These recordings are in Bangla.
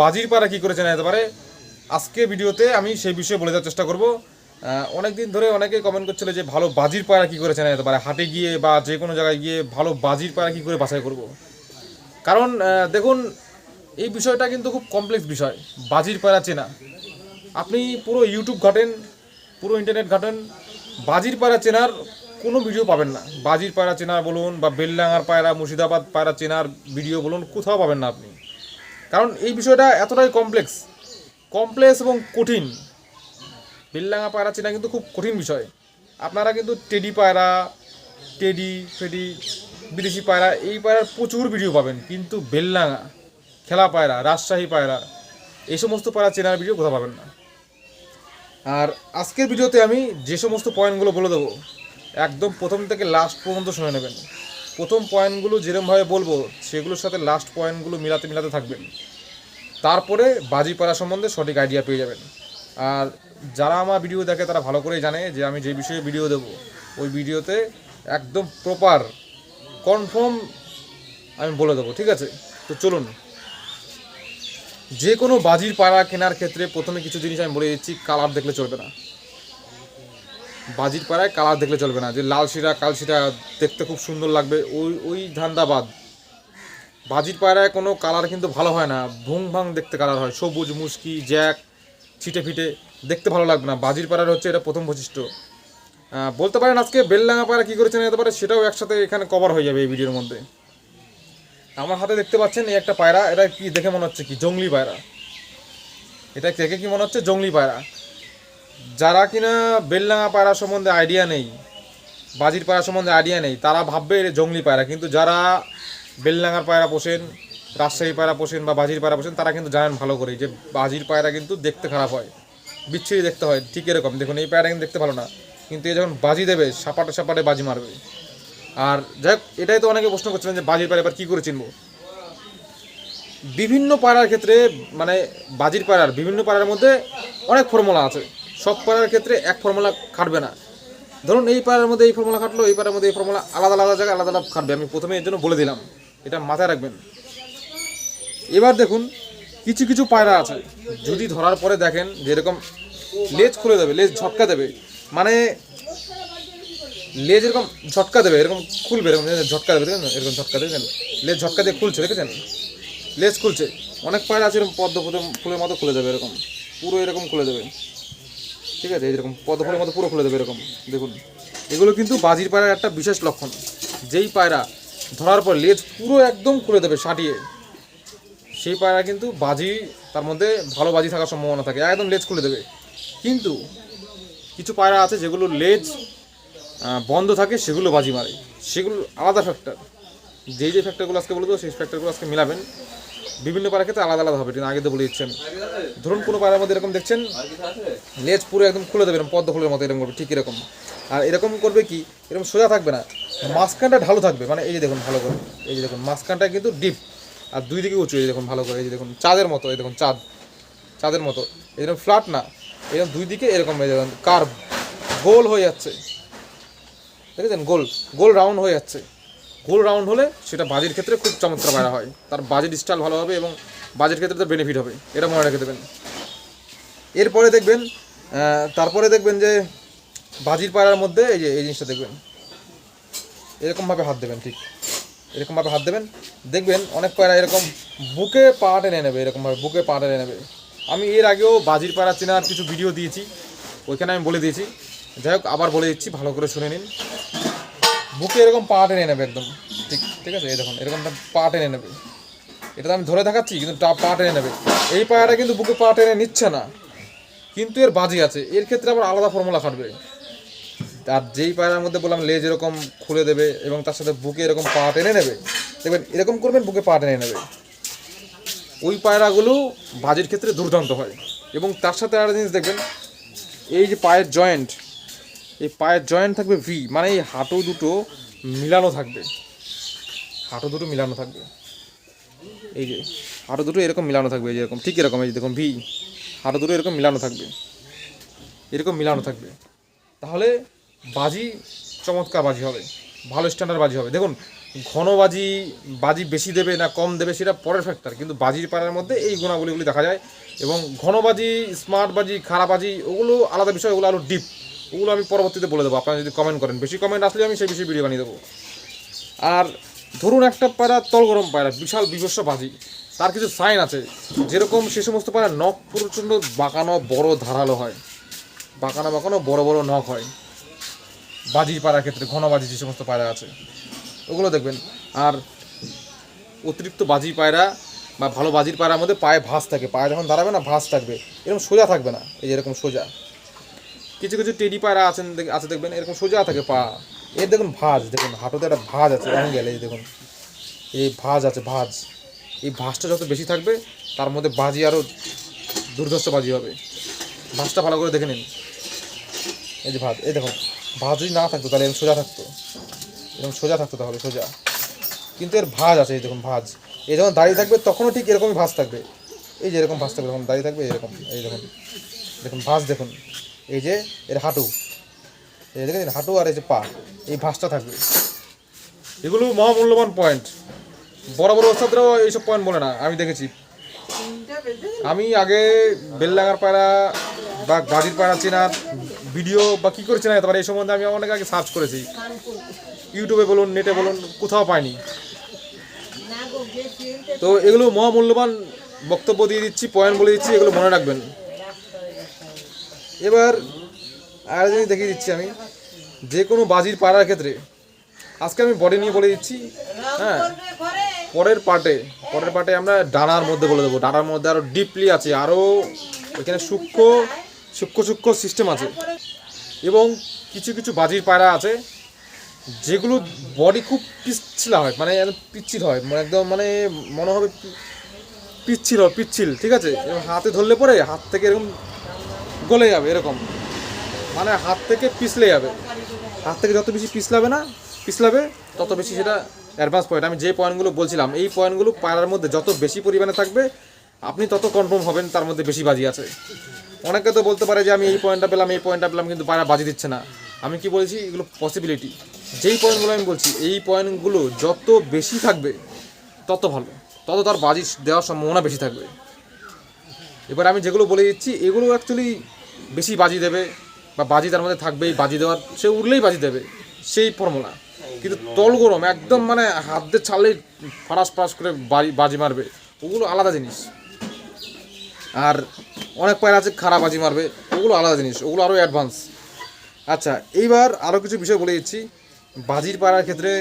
বাজির পাড়া কী করে চেনা যেতে পারে? আজকে ভিডিওতে আমি সেই বিষয়ে বলে দেওয়ার চেষ্টা করব। অনেক দিন ধরে অনেকেই কমেন্ট করছিল যে ভালো বাজির পায়রা কী করে চেনা যেতে পারে? হাটে গিয়ে বা যে কোনো জায়গায় গিয়ে ভালো বাজির পায়রা কী করে বাছাই করব? কারণ দেখুন, এই বিষয়টা কিন্তু খুব কমপ্লেক্স বিষয়। বাজির পায়রা চেনা। আপনি পুরো ইউটিউব ঘাটেন, পুরো ইন্টারনেট ঘাটেন, বাজির পায়রা চেনার কোনো ভিডিও পাবেন না। বাজির পায়রা চেনার বলুন বা বেলডাঙ্গার পায়রা, মুর্শিদাবাদ পায়রা চেনার ভিডিও বলুন, কোথাও পাবেন না আপনি। কারণ এই বিষয়টা এতটাই কমপ্লেক্স কমপ্লেক্স এবং কঠিন। বেলডাঙ্গা পায়রা চেনা কিন্তু খুব কঠিন বিষয়। আপনারা কিন্তু টেডি পায়রা, টেডি, ফেডি, বিদেশি পায়রা, এই পায়রার প্রচুর ভিডিও পাবেন। কিন্তু বেলডাঙ্গা খেলা পায়রা, রাজশাহী পায়রা, এই সমস্ত পায়রা চেনার ভিডিও কোথাও পাবেন না। আর আজকের ভিডিওতে আমি যে সমস্ত পয়েন্টগুলো বলে দেবো, একদম প্রথম থেকে লাস্ট পর্যন্ত শুনে নেবেন। প্রথম পয়েন্টগুলো যেরমভাবে বলব, সেগুলোর সাথে লাস্ট পয়েন্টগুলো মিলাতে মিলাতে থাকবেন। তারপরে বাজি পাড়া সম্বন্ধে সঠিক আইডিয়া পেয়ে যাবেন। আর যারা আমার ভিডিও দেখে তারা ভালো করেই জানে যে আমি যে বিষয়ে ভিডিও দেবো, ওই ভিডিওতে একদম প্রপার কনফার্ম আমি বলে দেবো, ঠিক আছে? তো চলুন। যে কোনো বাজির পাড়া কেনার ক্ষেত্রে প্রথমে কিছু জিনিস আমি বলে দিচ্ছি কালার দেখলে চলবে না। বাজির পাড়ায় কালার দেখলে চলবে না, যে লাল শিরা, কাল শিরা দেখতে খুব সুন্দর লাগবে। ওই ওই ধান্দাবাদ। বাজির পায়রায় কোনো কালার কিন্তু ভালো হয় না, ভুং ভাং দেখতে কালার হয়, সবুজ, মুসকি, জ্যাক, ছিটে ফিটে দেখতে ভালো লাগবে না। বাজির পাড়ার হচ্ছে এটা প্রথম বৈশিষ্ট্য। বলতে পারেন আজকে বেলডাঙ্গা পায়রা কী করে চেনা যেতে পারে, সেটাও একসাথে এখানে কভার হয়ে যাবে এই ভিডিওর মধ্যে। আমার হাতে দেখতে পাচ্ছেন এই একটা পায়রা, এটা কি দেখে মনে হচ্ছে কি? জংলি পায়রা। এটা দেখে কি মনে হচ্ছে? জংলি পায়রা। যারা কিনা বেলডাঙ্গা পায়রা সম্বন্ধে আইডিয়া নেই, বাজির পায়রা সম্বন্ধে আইডিয়া নেই, তারা ভাববে জংলি পায়রা কিন্তু যারা বেলডাঙ্গার পায়রা পোষেন, রাজশাহী পায়রা পোষেন বা বাজির পায়রা পোষেন, তারা কিন্তু জানেন ভালো করে যে বাজির পায়রা কিন্তু দেখতে খারাপ হয়, বিচ্ছিরি দেখতে হয়, ঠিক এরকম। দেখুন, এই পায়রা কিন্তু দেখতে ভালো না, কিন্তু এ যখন বাজি দেবে, সাপাটে সাপাটে বাজি মারবে। আর যাই হোক, এটাই তো অনেকে প্রশ্ন করছিলেন যে বাজির পায়রা এবার কী করে চিনব? বিভিন্ন পায়রার ক্ষেত্রে মানে বাজির পায়রার বিভিন্ন পায়রার মধ্যে অনেক ফর্মুলা আছে। সব পায়রার ক্ষেত্রে এক ফর্মুলা খাটবে না। ধরুন এই পায়রার মধ্যে এই ফর্মুলা খাটলো, এই পায়রার মধ্যে এই ফর্মুলা আলাদা আলাদা জায়গায় আলাদা আলাদা খাটবে। আমি প্রথমে এর জন্য বলে দিলাম, এটা মাথায় রাখবেন। এবার দেখুন, কিছু কিছু পায়রা আছে, যদি ধরার পরে দেখেন যে এরকম লেজ খুলে দেবে, লেজ ঝটকা দেবে মানে লেজ এরকম ঝটকা দেবে, এরকম খুলবে, এরকম ঝটকা দেবে এরকম ঝটকা দেখেন লেজ ঝটকা দিয়ে খুলছে, দেখেছেন? লেজ খুলছে, অনেক পায়রা আছে এরকম পদ্ম ফুলের মতো খুলে যাবে, এরকম, পুরো এরকম খুলে দেবে ঠিক আছে? এরকম পদ্ম ফুলের মতো পুরো খুলে দেবে এরকম। দেখুন, এগুলো কিন্তু বাজির পায়রার একটা বিশেষ লক্ষণ। যেই পায়রা ধরার পর লেজ পুরো একদম খুলে দেবে সাটিয়ে। সেই পায়রা কিন্তু বাজি, তার মধ্যে ভালো বাজি থাকার সম্ভাবনা থাকে। একদম লেজ খুলে দেবে। কিন্তু কিছু পায়রা আছে যেগুলো লেজ বন্ধ থাকে, সেগুলো বাজি মারে। সেগুলো আলাদা ফ্যাক্টর যেই যে ফ্যাক্টরগুলো আজকে বলে দেবো সেই ফ্যাক্টরগুলো আজকে মিলাবেন। বিভিন্ন পাড়ার ক্ষেত্রে আলাদা আলাদা হবে আগে তো বলে দিচ্ছেন। ধরুন কোনো পাড়ার মধ্যে এরকম দেখছেন, লেজ পুরো একদম খুলে দেবে, এরকম পদ্ম ফুলের মতো এরকম করবে, ঠিক এরকম। আর এরকম করবে কি, এরকম সোজা থাকবে না, মাঝখানটা ঢালু থাকবে মানে এই যে দেখুন ভালো করে, এই যে দেখুন, মাঝখানটা কিন্তু ডিপ, আর দুই দিকে উঁচু, এই যে দেখুন ভালো করে, এই যে দেখুন চাঁদের মতো, এই দেখুন চাঁদ, চাঁদের মতো এরকম ফ্ল্যাট না, এরকম দুই দিকে এরকম, এই দেখুন কার্ভ, গোল হয়ে যাচ্ছে, দেখেছেন গোল গোল রাউন্ড হয়ে যাচ্ছে। গোল রাউন্ড হলে সেটা বাজির ক্ষেত্রে খুব চমৎকার পায়রা হয়। তার বাজেট স্টাইল ভালো হবে এবং বাজেট ক্ষেত্রে তার বেনিফিট হবে। এটা মনে রেখে দেবেন। এরপরে দেখবেন তারপরে দেখবেন যে বাজির পায়রার মধ্যে এই যে, এই জিনিসটা দেখবেন। এরকমভাবে হাত দেবেন, ঠিক। এরকমভাবে হাত দেবেন। দেখবেন অনেক পায়রা এরকম বুকে পা টেনে নেবে, এরকমভাবে বুকে পা টেনে নেবে। আমি এর আগেও বাজির পায়রা চেনার কিছু ভিডিও দিয়েছি। ওইখানে আমি বলে দিয়েছি। যাই হোক, আবার বলে দিচ্ছি, ভালো করে শুনে নিন। বুকে এরকম পা টেনে নেবে একদম। ঠিক ঠিক আছে? এই দেখুন এরকম পা টেনে নেবে। এটা আমি ধরে দেখাচ্ছি, কিন্তু পা টেনে নেবে। এই পায়রাটা কিন্তু বুকে পা টেনে নিচ্ছে না। কিন্তু এর বাজি আছে। এর ক্ষেত্রে আবার আলাদা ফর্মুলা খাটবে। আর যেই পায়রার মধ্যে বললাম, লেজ এরকম খুলে দেবে এবং তার সাথে বুকে এরকম পা টেনে নেবে, দেখবেন এরকম করবেন, বুকে পা টেনে নেবে। ওই পায়রাগুলো বাজির ক্ষেত্রে দুর্দান্ত হয়। এবং তার সাথে আরেকটা জিনিস দেখবেন, এই যে পায়ের জয়েন্ট এই পায়ের জয়েন্ট থাকবে ভি মানে এই হাঁটু দুটো মিলানো থাকবে। হাঁটু দুটো মিলানো থাকবে। এই যে, হাঁটু দুটো এরকম মিলানো থাকবে, এই যে এরকম, ঠিক এরকম, এই যে দেখুন ভি হাঁটু দুটো এরকম মিলানো থাকবে। এরকম মিলানো থাকবে। তাহলে বাজি চমৎকার বাজি হবে, ভালো স্ট্যান্ডার্ড বাজি হবে। দেখুন, ঘন বাজি বাজি বেশি দেবে না কম দেবে সেটা পরের ফ্যাক্টর কিন্তু বাজির পাড়ার মধ্যে এই গুণাবলীগুলি দেখা যায়। এবং ঘন বাজি স্মার্ট বাজি, খারাপ বাজি, ওগুলো আলাদা বিষয়, ওগুলো আরও ডিপ ওগুলো আমি পরবর্তীতে বলে দেবো। আপনারা যদি কমেন্ট করেন। বেশি কমেন্ট আসলে আমি সেই বিষয়ে ভিডিও বানিয়ে দেবো। আর ধরুন একটা পায়রা তল গরম পায়রা, বিশাল বিভৎস বাজি। তার কিছু সাইন আছে। যেরকম সে সমস্ত পায়রা নখ প্রচণ্ড বাঁকানো, বড়, ধারালো হয়। বাঁকানো বাঁকানো, বড় বড় নখ হয়। বাজির পায়রার ক্ষেত্রে, ঘন বাজি যে সমস্ত পায়রা আছে, ওগুলো দেখবেন। আর অতিরিক্ত বাজি পায়রা বা ভালো বাজির পায়রার মধ্যে পায়ে ভাঁজ থাকে। পায়ে যখন দাঁড়াবে না, ভাঁজ থাকবে। এরকম সোজা থাকবে না। এই যেরকম সোজা। কিছু কিছু টেডি পায়রা আছেন আছে দেখবেন, এরকম সোজা থাকে পা। এর দেখুন ভাজ, দেখুন, হাঁটুতে একটা ভাঁজ আছে অ্যাঙ্গেল এই দেখুন। এই ভাঁজ আছে, ভাজ। এই ভাজটা যত বেশি থাকবে, তার মধ্যে বাজি আরও দুর্ধর্ষ বাজি হবে। ভাঁজটা ভালো করে দেখে নিন। এই যে ভাজ, এই দেখুন, ভাঁজ যদি না থাকতো, তাহলে এরকম সোজা থাকতো। এরকম সোজা থাকতো তাহলে, সোজা। কিন্তু এর ভাঁজ আছে, এই দেখুন, ভাজ। এ যখন দাঁড়িয়ে থাকবে, তখনও ঠিক এরকমই ভাজ থাকবে। এই যে এরকম ভাজ থাকবে যখন দাঁড়িয়ে থাকবে এরকম এই দেখুন। দেখুন, ভাঁজ দেখুন। এই যে, এর হাঁটু। এই দেখেন হাঁটু আর এই যে পা, এই ভাঁজটা থাকবে। এগুলো মহামূল্যবান পয়েন্ট বড় বড় ওস্তাদরাও এইসব পয়েন্ট বলে না, আমি দেখেছি। আমি আগে বেললাগার পায়রা বা গাড়ির পায়রা চেনার ভিডিও বা কী করে চেনা যেতে পারে, এই সম্বন্ধে আমি অনেক আগে সার্চ করেছি। ইউটিউবে বলুন নেটে বলুন, কোথাও পাইনি। তো এগুলো মহামূল্যবান বক্তব্য দিয়ে দিচ্ছি পয়েন্ট বলে দিচ্ছি, এগুলো মনে রাখবেন। এবার আর জিনিস দেখিয়ে দিচ্ছি আমি। যে কোনো বাজির পাড়ার ক্ষেত্রে, আজকে আমি বডি নিয়ে বলে দিচ্ছি হ্যাঁ পরের পার্টে পরের পার্টে আমরা ডানার মধ্যে বলে দেবো। ডানার মধ্যে আরও ডিপলি আছে আরও এখানে সূক্ষ্ম সূক্ষ্ম সূক্ষ্ম সিস্টেম আছে। এবং কিছু কিছু বাজির পায়রা আছে, যেগুলো বডি খুব পিচ্ছিলা হয় মানে পিচ্ছিল হয় মানে একদম মানে মনে হবে পিচ্ছিল পিচ্ছিল, ঠিক আছে? হাতে ধরলে পরে হাত থেকে এরকম গলে যাবে, এরকম। মানে হাত থেকে পিছলে যাবে। হাত থেকে যত বেশি পিছলাবে না, পিছলাবে, তত বেশি সেটা অ্যাডভান্স পয়েন্ট আমি যে পয়েন্টগুলো বলছিলাম, এই পয়েন্টগুলো পায়রার মধ্যে যত বেশি পরিমাণে থাকবে, আপনি তত কনফার্ম হবেন, তার মধ্যে বেশি বাজি আছে। অনেকে তো বলতে পারে যে আমি এই পয়েন্টটা পেলাম, এই পয়েন্টটা পেলাম, কিন্তু পায়রা বাজি দিচ্ছে না। আমি কি বলছি? এগুলো পসিবিলিটি যেই পয়েন্টগুলো আমি বলছি, এই পয়েন্টগুলো যত বেশি থাকবে, তত ভালো। তত তার বাজি দেওয়ার সম্ভাবনা বেশি থাকবে। এবার আমি যেগুলো বলে দিচ্ছি, এগুলো অ্যাকচুয়ালি বেশি বাজি দেবে বা বাজি তার মধ্যে থাকবেই, বাজি দেওয়ার, সে উঠলেই বাজি দেবে, সেই ফর্মুলা কিন্তু তল গরম, একদম মানে হাত দিয়ে ছাড়লেই ফারাস ফারাস করে বাজি বাজি মারবে, ওগুলো আলাদা জিনিস। আর অনেক পায়রা আছে খারাপ বাজি মারবে, ওগুলো আলাদা জিনিস, ওগুলো আরও অ্যাডভান্স আচ্ছা এইবার আরও কিছু বিষয় বলে দিচ্ছি। বাজির পায়রার ক্ষেত্রে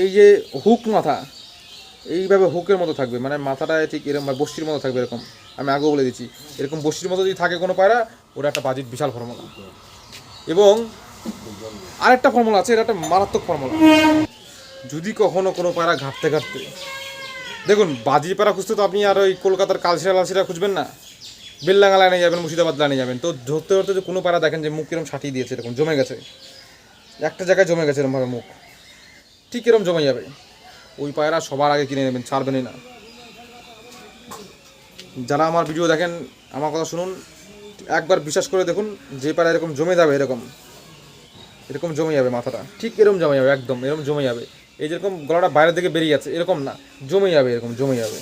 এই যে হুক মাথা এইভাবে হুকের মতো থাকবে মানে মাথাটা ঠিক এরকম বস্তির মতো থাকবে এরকম। আমি আগেও বলে দিচ্ছি, এরকম বস্তির মতো যদি থাকে কোনো পায়রা, ওটা একটা বাজির বিশাল ফর্মুলা। এবং আরেকটা ফর্মুলা আছে, এটা একটা মারাত্মক ফর্মুলা। যদি কখনো কোনো পায়রা ঘাটতে ঘাটতে দেখুন, বাজির পায়রা খুঁজতে তো আপনি আর ওই কলকাতার কালশিরা লালসিরা খুঁজবেন না। বেললাঙ্গা লাইনে যাবেন, মুর্শিদাবাদ লাইনে যাবেন, তো ধরতে ধরতে যে কোনো পায়রা দেখেন যে মুখ কিরম ছাটিয়ে দিয়েছে, এরকম জমে গেছে, একটা জায়গায় জমে গেছে এরকমভাবে মুখ, ঠিক এরকম জমে যাবে। ওই পায়রা সবার আগে কিনে নেবেন, ছাড়বেনই না। যারা আমার ভিডিও দেখেন, আমার কথা শুনুন, একবার বিশ্বাস করে দেখুন, যে পায়রা এরকম জমে যাবে, এরকম। এরকম জমে যাবে মাথাটা। ঠিক এরকম জমে যাবে, একদম, এরকম জমে যাবে। এই যেরকম গলাটা বাইরের দিকে বেরিয়ে যাচ্ছে, এরকম না। জমে যাবে, এরকম জমে যাবে।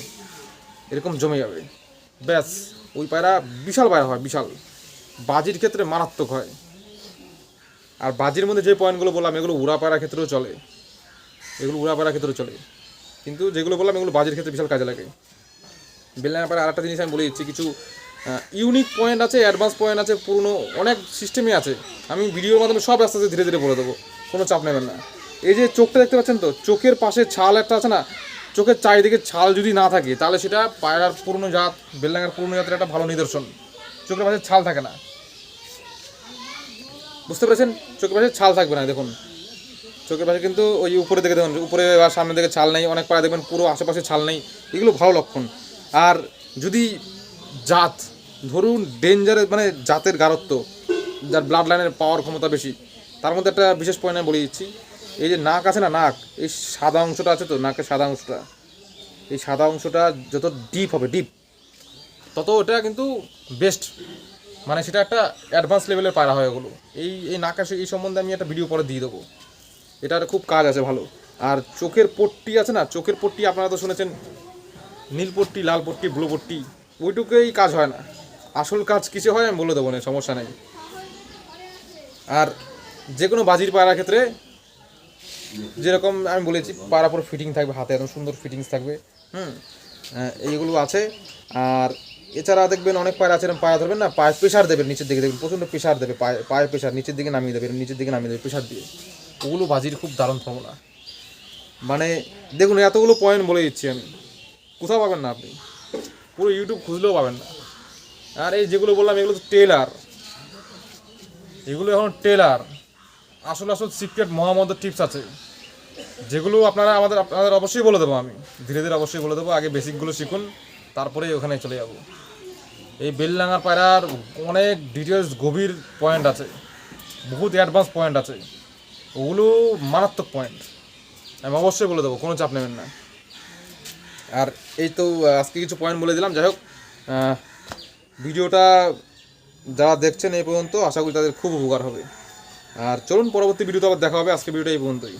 এরকম জমে যাবে। ব্যাস, ওই পায়রা বিশাল পায়রা হয়, বিশাল। বাজির ক্ষেত্রে মারাত্মক হয়। আর বাজির মধ্যে যে পয়েন্টগুলো বললাম, এগুলো উড়া পায়রার ক্ষেত্রেও চলে। এগুলো উড়া পায়রার ক্ষেত্রেও চলে। কিন্তু যেগুলো বললাম এগুলো বাজির ক্ষেত্রে বিশাল কাজে লাগে। বেলনায় পায়রা আরেকটা জিনিস আমি বলে দিচ্ছি, কিছু ইউনিক পয়েন্ট আছে অ্যাডভান্স পয়েন্ট আছে, পুরনো অনেক সিস্টেমই আছে। আমি ভিডিওর মাধ্যমে সব আস্তে আস্তে ধীরে ধীরে বলে দেবো, কোনো চাপ নেবেন না। এই যে চোখটা দেখতে পাচ্ছেন তো, চোখের পাশে ছাল একটা আছে না, চোখের চারিদিকে ছাল যদি না থাকে, তাহলে সেটা পায়রার পুরনো জাত বেলনাঙ্গার পুরনো জাতের একটা ভালো নিদর্শন। চোখের পাশে ছাল থাকে না। বুঝতে পেরেছেন? চোখের পাশে ছাল থাকবে না, দেখুন। চোখের পাশে কিন্তু ওই উপরে দেখে দেখুন, উপরে বা সামনের দিকে ছাল নেই, অনেক পায়ে দেখবেন পুরো আশেপাশে ছাল নেই, এগুলো ভালো লক্ষণ। আর যদি জাত, ধরুন ডেঞ্জার মানে জাতের গারত্ব যার ব্লাড লাইনের পাওয়ার ক্ষমতা বেশি, তার মধ্যে একটা বিশেষ পয়েন্ট আমি বলে দিচ্ছি, এই যে নাক আছে না নাক, এই সাদা অংশটা আছে তো, নাকের সাদা অংশটা, এই সাদা অংশটা যত ডিপ হবে ডিপ তত ওটা কিন্তু বেস্ট মানে সেটা একটা অ্যাডভান্স লেভেলের পায়রা হয় ওগুলো। এই এই নাকাশে এই সম্বন্ধে আমি একটা ভিডিও পরে দিয়ে দেবো। এটার খুব কাজ আছে, ভালো। আর চোখের পট্টি আছে না, চোখের পট্টি আপনারা তো শুনেছেন, নীল পট্টি, লাল পট্টি, ব্লু পট্টি, ওইটুকুই কাজ হয় না। আসল কাজ কিছু হয় আমি বলে দেবো না, সমস্যা নেই। আর যে কোনো বাজির পায়রার ক্ষেত্রে, যেরকম আমি বলেছি, পায়রা পুরো ফিটিং থাকবে, হাতে একদম সুন্দর ফিটিংস থাকবে, হুম? এইগুলো আছে। আর এছাড়া দেখবেন অনেক পায়রা আছে পায়রা ধরবেন না, পায়ে প্রেশার দেবেন, নিচের দিকে দেখবেন, প্রচণ্ড প্রেশার দেবে, পায়ে পায়ে প্রেশার নিচের দিকে নামিয়ে দেবেন, নিচের দিকে নামিয়ে দেবে প্রেশার দিয়ে। ওগুলো বাজির খুব দারুণ ফর্মুলা মানে দেখুন, এতগুলো পয়েন্ট বলে দিচ্ছি আমি। কোথাও পাবেন না আপনি। পুরো ইউটিউব খুঁজলেও পাবেন না। আর এই যেগুলো বললাম, এগুলো তো টেলার এগুলো এখন টেলার আসল আসল সিক্রেট মহামন্ত্র টিপস আছে। যেগুলো আপনারা আমাদের, আপনাদের অবশ্যই বলে দেবো আমি। ধীরে ধীরে অবশ্যই বলে দেবো। আগে বেসিকগুলো শিখুন তারপরে ওখানে চলে যাব। এই বেললাঙ্গার পায়রার অনেক ডিটেলস গভীর পয়েন্ট আছে। বহুত অ্যাডভান্স পয়েন্ট আছে। ওগুলো মারাত্মক পয়েন্ট আমি অবশ্যই বলে দেবো, কোনো চাপ নেবেন না। আর এই তো আজকে কিছু পয়েন্ট বলে দিলাম। যাই হোক ভিডিওটা যারা দেখছেন এই পর্যন্ত, আশা করি তাদের খুব উপকার হবে। আর চলুন, পরবর্তী ভিডিওতে আবার দেখা হবে। আজকে ভিডিওটা এই পর্যন্তই।